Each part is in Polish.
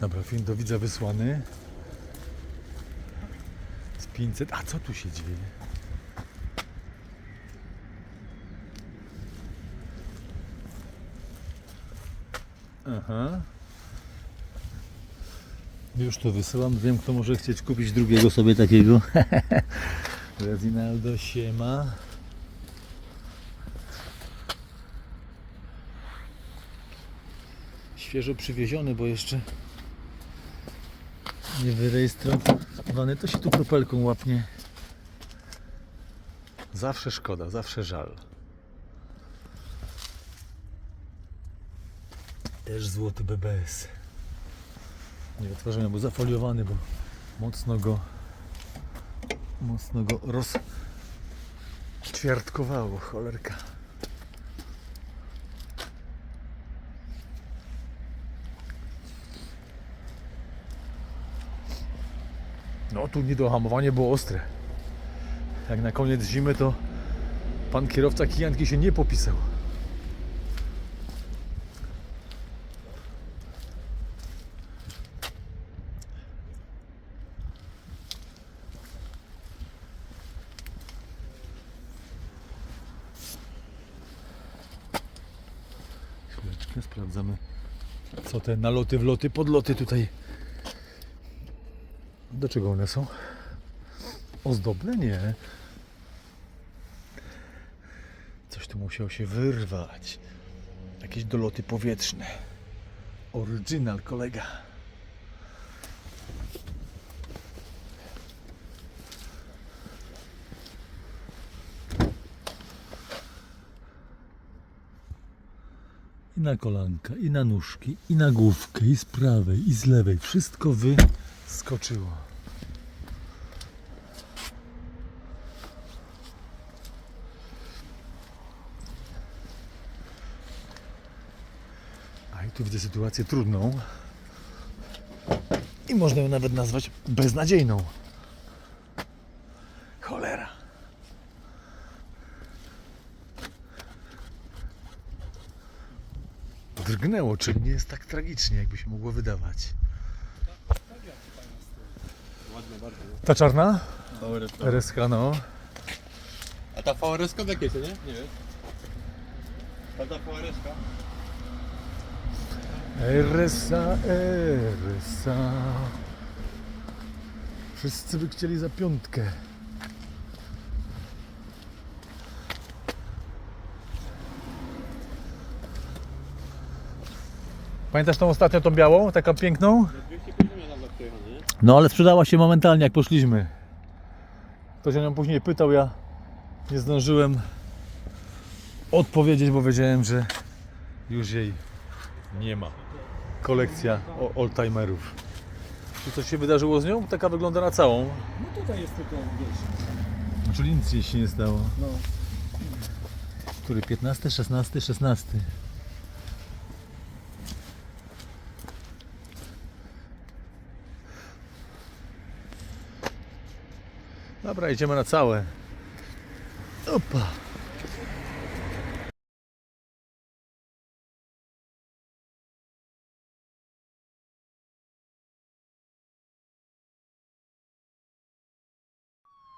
Dobra, film do widza wysłany. Z 500. A co tu się dzieje? Aha. Już to wysyłam. Wiem, kto może chcieć kupić drugiego sobie takiego. Reginaldo Siema. Świeżo przywieziony, bo jeszcze nie wyrejestrowany. To się tu kropelką łapnie. Zawsze szkoda, zawsze żal. Też złoty BBS. Nie wytwarzania, był zafoliowany, bo mocno go mocno go rozćwiartkowało, cholerka. No tu niedohamowanie było ostre. Jak na koniec zimy to pan kierowca kijanki się nie popisał. Sprawdzamy co te naloty, wloty, podloty tutaj. Do czego one są? Ozdobne? Nie. Coś tu musiało się wyrwać. Jakieś doloty powietrzne. Original kolega. I na kolanka, i na nóżki, i na główkę, i z prawej, i z lewej. Wszystko wyskoczyło. Tu widzę sytuację trudną. I można ją nawet nazwać beznadziejną. Cholera. Drgnęło, czyli nie jest tak tragicznie, jakby się mogło wydawać. Ta czarna? RSK, no. A ta VRS w jakiej cenie? Nie wiesz? A ta VRS? RSA, RSA. Wszyscy by chcieli za piątkę. Pamiętasz tą ostatnią, tą białą, taką piękną? 250 nam przejechane, nie? No ale sprzedała się momentalnie, jak poszliśmy. Ktoś o nią później pytał, ja nie zdążyłem odpowiedzieć, bo wiedziałem, że już jej nie ma. Kolekcja o- oldtimerów. Czy coś się wydarzyło z nią? Taka wygląda na całą. No tutaj jest tylko wiesz. Czyli nic jej się nie stało. No. Który? 15, 16, 16. Dobra, idziemy na całe. Opa.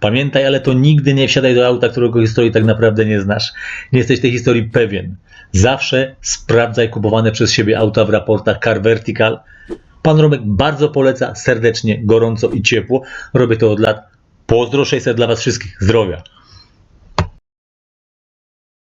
Pamiętaj, ale to nigdy nie wsiadaj do auta, którego historii tak naprawdę nie znasz. Nie jesteś tej historii pewien. Zawsze sprawdzaj kupowane przez siebie auta w raportach Car Vertical. Pan Romek bardzo poleca, serdecznie, gorąco i ciepło. Robię to od lat. Pozdro 600 dla Was wszystkich. Zdrowia.